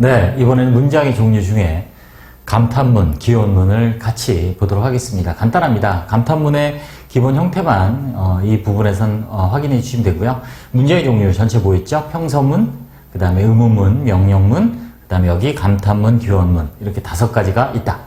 네, 이번에는 문장의 종류 중에 감탄문, 기원문을 같이 보도록 하겠습니다. 간단합니다. 감탄문의 기본 형태만 어, 이 부분에선 어, 확인해 주시면 되고요. 문장의 종류 전체 보였죠? 평서문, 그 다음에 의문문, 명령문, 그 다음에 여기 감탄문, 기원문 이렇게 다섯 가지가 있다.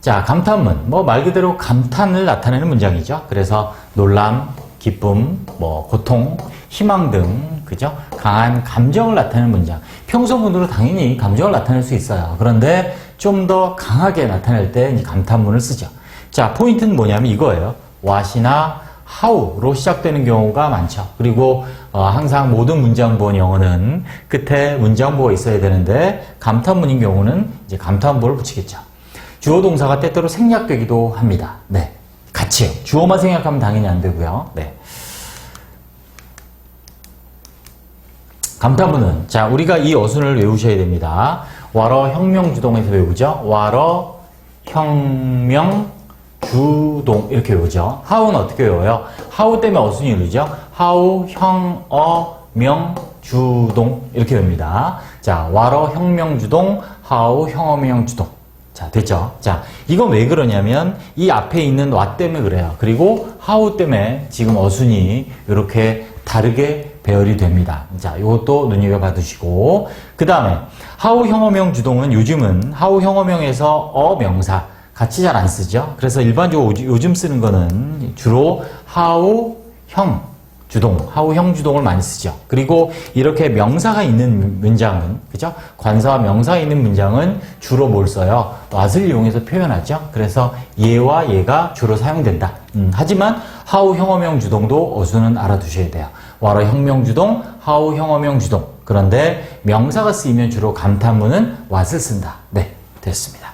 자, 감탄문. 뭐 말 그대로 감탄을 나타내는 문장이죠. 그래서 놀람, 기쁨, 뭐 고통, 희망 등 그죠? 강한 감정을 나타내는 문장. 평소 문으로 당연히 감정을 나타낼 수 있어요. 그런데 좀 더 강하게 나타낼 때이 감탄문을 쓰죠. 자, 포인트는 뭐냐면 이거예요. what이나 how로 시작되는 경우가 많죠. 그리고 어, 항상 모든 문장본 영어는 끝에 문장보가 있어야 되는데 감탄문인 경우는 이제 감탄보를 붙이겠죠. 주어 동사가 때때로 생략되기도 합니다. 네. 같이요. 주어만 생략하면 당연히 안 되고요. 네. 감탄문은 자 우리가 이 어순을 외우셔야 됩니다. 와러 혁명 주동에서 외우죠. 와러 혁명 주동 이렇게 외우죠. how는 어떻게 외워요? how 때문에 어순이 이루죠. how 형어 명 주동 이렇게 외웁니다. 자 와러 혁명 주동 how 형어명 주동 자, 됐죠? 자, 이건 왜 그러냐면 이 앞에 있는 와 때문에 그래요. 그리고 how 때문에 지금 어순이 이렇게 다르게 배열이 됩니다. 자, 이것도 눈여겨 봐 두시고 그 다음에 how 형어명 주동은 요즘은 how 형어명에서 어 명사 같이 잘 안 쓰죠. 그래서 일반적으로 요즘 쓰는 거는 주로 how 형 주동, 하우 형 주동을 많이 쓰죠. 그리고 이렇게 명사가 있는 문장은, 그죠? 관사와 명사가 있는 문장은 주로 뭘 써요? what을 이용해서 표현하죠. 그래서 얘와 얘가 주로 사용된다. 음, 하지만 하우 형어명 주동도 어수는 알아두셔야 돼요. 와러 혁명 주동, 하우 형어명 주동. 그런데 명사가 쓰이면 주로 감탄문은 what을 쓴다. 네, 됐습니다.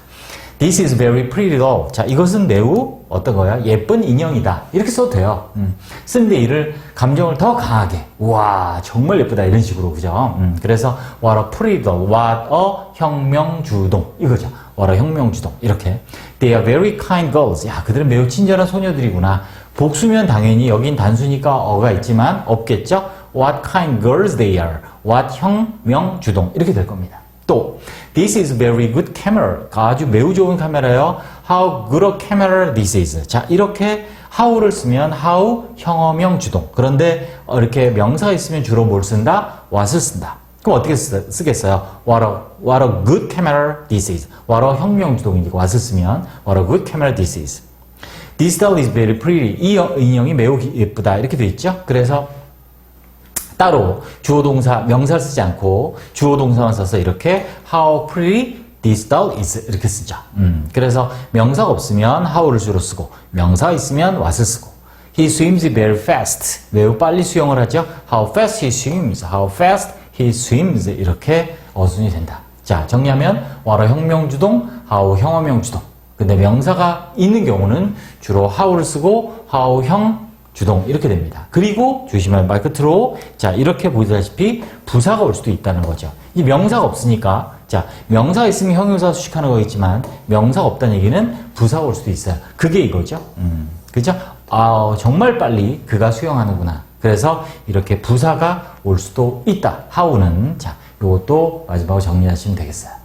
This is very pretty doll. 자, 이것은 매우 어떤 거야? 예쁜 인형이다. 이렇게 써도 돼요. 음. 쓴데 이를 감정을 더 강하게. 와, 정말 예쁘다. 이런 식으로. 그죠? 음. 그래서 what a pretty doll. What a 혁명주동. 이거죠. what a 혁명주동. 이렇게. They are very kind girls. 야, 그들은 매우 친절한 소녀들이구나. 복수면 당연히 여긴 단수니까 어가 있지만 없겠죠? What kind girls they are. What 혁명주동. 이렇게 될 겁니다. 또 This is very good camera. 아주 매우 좋은 카메라요. How good a camera this is. 자, 이렇게 how를 쓰면 how 형어명 주동. 그런데 이렇게 명사가 있으면 주로 뭘 쓴다? what을 쓴다. 그럼 어떻게 쓰, 쓰겠어요? What a, what a good camera this is. What a 혁명 주동이니까 what을 쓰면 What a good camera this is. This doll is very pretty. 이 인형이 매우 예쁘다. 이렇게 돼 있죠? 그래서 따로 주어 동사 명사를 쓰지 않고 주어 동사만 써서 이렇게 how pretty this doll is 이렇게 쓰죠. 음, 그래서 명사가 없으면 how를 주로 쓰고 명사가 있으면 what을 쓰고 he swims very fast 매우 빨리 수영을 하죠. how fast he swims how fast he swims 이렇게 어순이 된다. 자 정리하면 와라 혁명주동 how 형어명주동 근데 명사가 있는 경우는 주로 how를 쓰고 how 형 주동 이렇게 됩니다. 그리고 조심할 말 끝으로 자 이렇게 보다시피 부사가 올 수도 있다는 거죠. 이 명사가 없으니까 자 명사가 있으면 형용사 수식하는 거겠지만 명사가 없다는 얘기는 부사가 올 수도 있어요. 그게 이거죠. 음, 그죠? 아 정말 빨리 그가 수영하는구나. 그래서 이렇게 부사가 올 수도 있다. 하우는 자 이것도 마지막으로 정리하시면 되겠어요.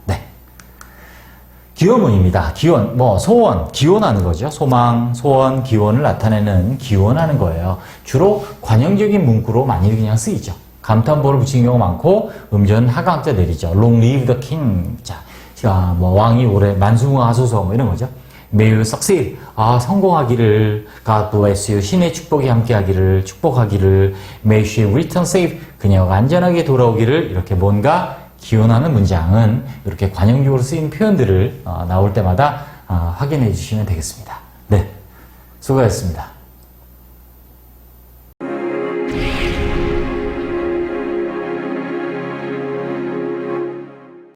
네. 기원문입니다. 기원, 뭐 소원, 기원하는 거죠. 소망, 소원, 기원을 나타내는 기원하는 거예요. 주로 관용적인 문구로 많이 그냥 쓰이죠. 감탄보를 붙이는 경우가 많고 음전 하강자 내리죠. Long live the king. 자, 자, 뭐 왕이 오래 만수무하소서 뭐 이런 거죠. You succeed. 아, 성공하기를. God bless you. 신의 축복이 함께하기를. 축복하기를. May she return safe. 그녀가 안전하게 돌아오기를. 이렇게 뭔가 기원하는 문장은 이렇게 관용적으로 쓰인 표현들을 어, 나올 때마다 어, 확인해 주시면 되겠습니다. 네. 수고하셨습니다.